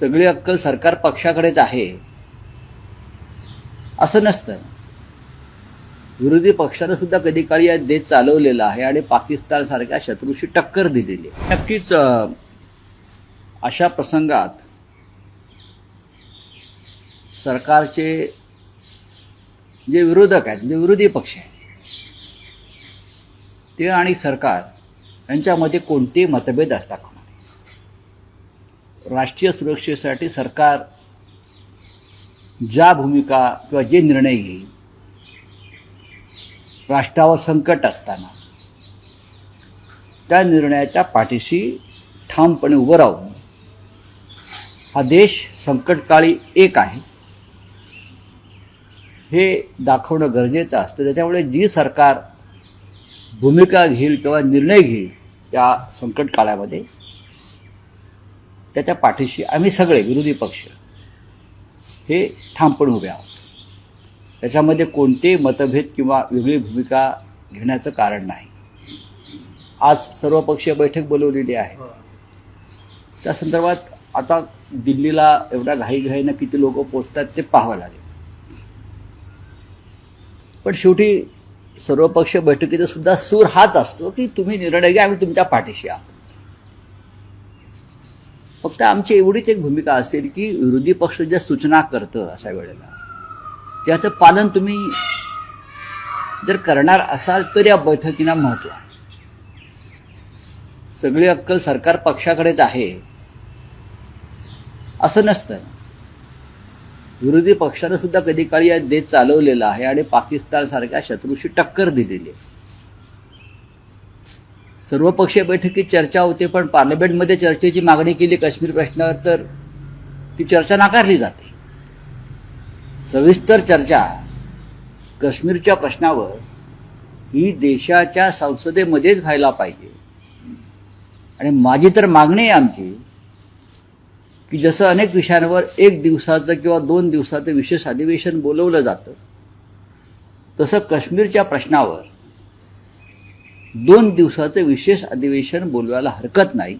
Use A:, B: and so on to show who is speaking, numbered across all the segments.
A: सगळी अक्कल सरकार पक्षाकडेच आहे. असं नसतं. विरोधी पक्षानं सुद्धा कधी काळी या देश चालवलेला आहे आणि पाकिस्तान सारख्या शत्रूशी टक्कर दिलेली आहे. नक्कीच अशा प्रसंगात सरकारचे जे विरोधक आहेत जे विरोधी पक्ष आहेत ते आणि सरकार यांच्यामध्ये कोणतेही मतभेद असतात राष्ट्रीय सुरक्षेसाठी सरकार ज्या भूमिका किंवा जे निर्णय घेईल राष्ट्रावर संकट असताना त्या निर्णयाच्या पाठीशी ठामपणे उभं राहून हा देश संकटकाळी एक आहे. हे दाखवणं गरजेचं असतं. त्याच्यामुळे जी सरकार भूमिका घेईल किंवा निर्णय घेईल या संकट काळामध्ये त्याच्या पाठीशी आम्ही सगळे विरोधी पक्ष हे ठामपणे उभे आहोत. त्याच्यामध्ये कोणतेही मतभेद किंवा वेगळी भूमिका घेण्याचं कारण नाही. आज सर्वपक्षीय बैठक बोलवलेली आहे. त्या संदर्भात आता दिल्लीला एवढ्या घाईघाईनं किती लोक पोचतात ते पाहावं लागेल. पण शेवटी सर्वपक्षीय बैठकीचा सुद्धा सूर हाच असतो की तुम्ही निर्णय घ्या आम्ही तुमच्या पाठीशी आहोत. फक्त आमची एवढीच एक भूमिका असेल की विरोधी पक्ष ज्या सूचना करतं अशा वेळेला त्याचं पालन तुम्ही जर करणार असाल तर या बैठकीला महत्त्व आहे. सगळी अक्कल सरकार पक्षाकडेच आहे असं नसतं. विरोधी पक्षानं सुद्धा कधी काळी या देश चालवलेला आहे आणि पाकिस्तान सारख्या शत्रूशी टक्कर दिलेली आहे. सर्वपक्षीय बैठकीत चर्चा होते पण पार्लमेंटमध्ये चर्चेची मागणी केली काश्मीर प्रश्नावर तर ती चर्चा नाकारली जाते. सविस्तर चर्चा काश्मीरच्या प्रश्नावर ही देशाच्या संसदेमध्येच व्हायला पाहिजे. आणि माझी तर मागणी आहे आमची की जसं अनेक विषयांवर एक दिवसाचं किंवा दोन दिवसाचं विशेष अधिवेशन बोलवलं जातं तसं काश्मीरच्या प्रश्नावर दोन दिवसाचं विशेष अधिवेशन बोलवायला हरकत नाही.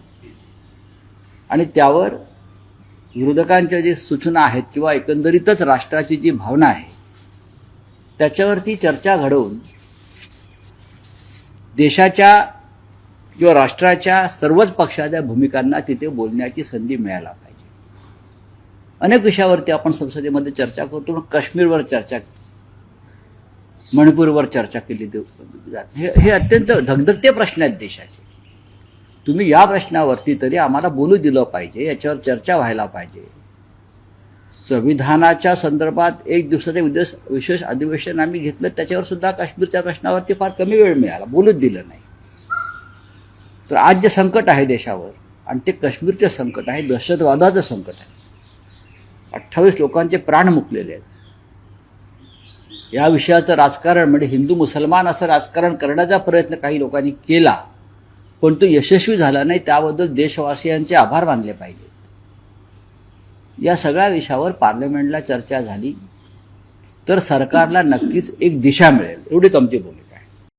A: आणि त्यावर विरोधकांच्या जे सूचना आहेत किंवा एकंदरीतच राष्ट्राची जी भावना आहे त्याच्यावरती चर्चा घडवून देशाच्या किंवा राष्ट्राच्या सर्वच पक्षाच्या भूमिकांना तिथे बोलण्याची संधी मिळायला पाहिजे. अनेक विषयावरती आपण संसदेमध्ये चर्चा करतो काश्मीरवर चर्चा मणिपूरवर चर्चा केली हे हे अत्यंत धगधगते प्रश्न आहेत देशाचे. तुम्ही या प्रश्नावरती तरी आम्हाला बोलू दिलं पाहिजे याच्यावर चर्चा व्हायला पाहिजे. संविधानाच्या संदर्भात एक दिवसाचे उद्देश विशेष अधिवेशन आम्ही घेतलं त्याच्यावर सुद्धा काश्मीरच्या प्रश्नावरती फार कमी वेळ मिळाला बोलूच दिलं नाही. तर आज जे संकट आहे देशावर आणि ते काश्मीरचे संकट आहे दहशतवादाचं संकट आहे. अठ्ठावीस लोकांचे प्राण मुकलेले आहेत. या विषयाचं राजकारण म्हणजे हिंदू मुसलमान असं राजकारण करण्याचा प्रयत्न काही लोकांनी केला पण तो यशस्वी झाला नाही त्याबद्दल देशवासियांचे आभार मानले पाहिजे. या सगळ्या विषयावर पार्लमेंटला चर्चा झाली तर सरकारला नक्कीच एक दिशा मिळेल. एवढी तमती बोलू.